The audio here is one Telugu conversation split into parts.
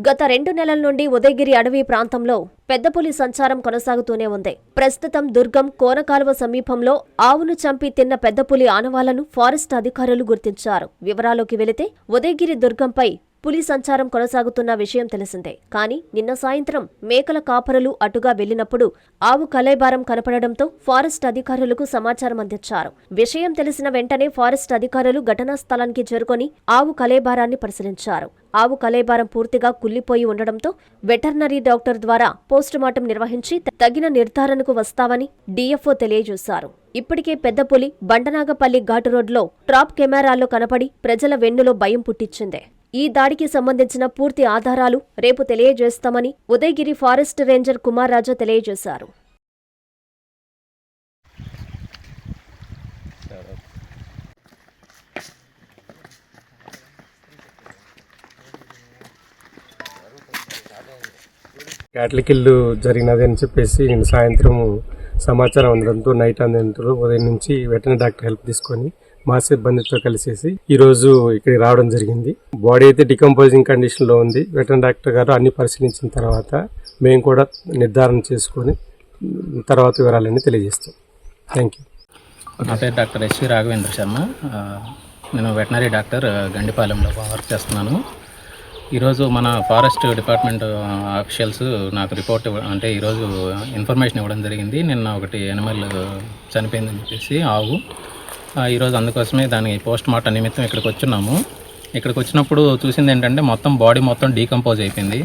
గత రెండు నెలల నుండి ఉదయగిరి అడవి ప్రాంతంలో పెద్దపులి సంచారం కొనసాగుతూనే ఉంది. ప్రస్తుతం దుర్గం కోనకాలువ సమీపంలో ఆవును చంపి తిన్న పెద్దపులి ఆనవాలను ఫారెస్ట్ అధికారులు గుర్తించారు. వివరాల్లోకి వెళితే ఉదయగిరి దుర్గంపై పులి సంచారం కొనసాగుతున్న విషయం తెలిసిందే. కానీ నిన్న సాయంత్రం మేకల కాపరులు అటుగా వెళ్ళినప్పుడు ఆవు కలైబారం కనపడడంతో ఫారెస్ట్ అధికారులకు సమాచారం అందించారు. విషయం తెలిసిన వెంటనే ఫారెస్ట్ అధికారులు ఘటనా స్థలానికి చేరుకొని ఆవు కలేబారాన్ని పరిశీలించారు. ఆవు కలేబారం పూర్తిగా కుల్లిపోయి ఉండడంతో వెటర్నరీ డాక్టర్ ద్వారా పోస్టుమార్టం నిర్వహించి తగిన నిర్ధారణకు వస్తామని డీఎఫ్ఓ తెలియజేశారు. ఇప్పటికే పెద్ద పులి బండనాగపల్లి ఘాటు రోడ్లో ట్రాప్ కెమెరాల్లో కనపడి ప్రజల వెన్నులో భయం పుట్టించింది. ఈ దాడికి సంబంధించిన పూర్తి ఆధారాలు రేపు తెలియజేస్తామని ఉదయగిరి ఫారెస్ట్ రేంజర్ కుమార్ రాజా తెలియజేశారు. క్యాట్లకిల్లు జరిగినది అని చెప్పేసి నేను సాయంత్రం సమాచారం అందడంతో నైట్ అందడంతో ఉదయం నుంచి వెటనరీ డాక్టర్ హెల్ప్ తీసుకొని మా సిబ్బందితో కలిసేసి ఈ రోజు ఇక్కడికి రావడం జరిగింది. బాడీ అయితే డికంపోజింగ్ కండిషన్లో ఉంది. వెటనరీ డాక్టర్ గారు అన్ని పరిశీలించిన తర్వాత మేము కూడా నిర్ధారణ చేసుకొని తర్వాత వివరాలన్నీ తెలియజేస్తాం. థ్యాంక్ యూ నా పేరు డాక్టర్ ఎస్వి రాఘవేంద్ర శర్మ. నేను వెటనరీ డాక్టర్ గండిపాలెంలో వర్క్ చేస్తున్నాను. ఈరోజు మన ఫారెస్ట్ డిపార్ట్మెంట్ ఆఫీషియల్స్ నాకు రిపోర్ట్ అంటే ఈరోజు ఇన్ఫర్మేషన్ ఇవ్వడం జరిగింది. నిన్న ఒకటి ఎనిమల్ చనిపోయిందని చెప్పేసి ఆవు ఈరోజు అందుకోసమే దాని పోస్ట్ మార్టం నిమిత్తం ఇక్కడికి వచ్చినాము. ఇక్కడికి వచ్చినప్పుడు చూసింది ఏంటంటే మొత్తం బాడీ మొత్తం డీకంపోజ్ అయిపోయింది.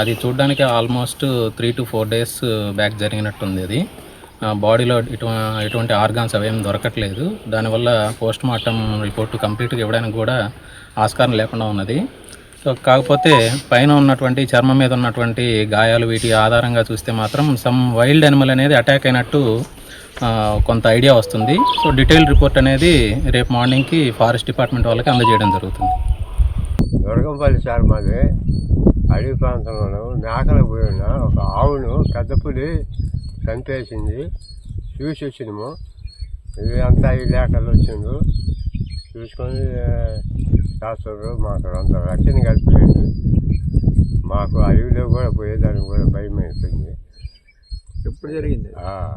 అది చూడడానికి almost three to four days back జరిగినట్టుంది అది. బాడీలో ఇటు ఎటువంటి ఆర్గాన్స్ అవేం దొరకట్లేదు. దానివల్ల పోస్ట్ మార్టం రిపోర్ట్ కంప్లీట్గా ఇవ్వడానికి కూడా ఆస్కారం లేకుండా ఉన్నది. సో కాకపోతే పైన ఉన్నటువంటి చర్మం మీద ఉన్నటువంటి గాయాలు వీటి ఆధారంగా చూస్తే మాత్రం సమ్ వైల్డ్ అనిమల్ అనేది అటాక్ అయినట్టు కొంత ఐడియా వస్తుంది. సో డీటెయిల్ రిపోర్ట్ అనేది రేపు మార్నింగ్కి ఫారెస్ట్ డిపార్ట్మెంట్ వాళ్ళకి అందజేయడం జరుగుతుంది. దుర్గంపల్లి సార్ మాది అడవి ప్రాంతంలో మేకలు పోయి ఉన్న ఒక ఆవును పెద్ద పులి చంపేసింది. చూసి వచ్చినాము. ఇది అంతా ఈ లేఖలు వచ్చిండు చూసుకొని శాస్త్రులు మాకు అంత రక్షణ కలిపలేదు మాకు అడవిలో కూడా పోయేదానికి కూడా భయం అయిపోయింది ఎప్పుడు జరిగింది? ఆ.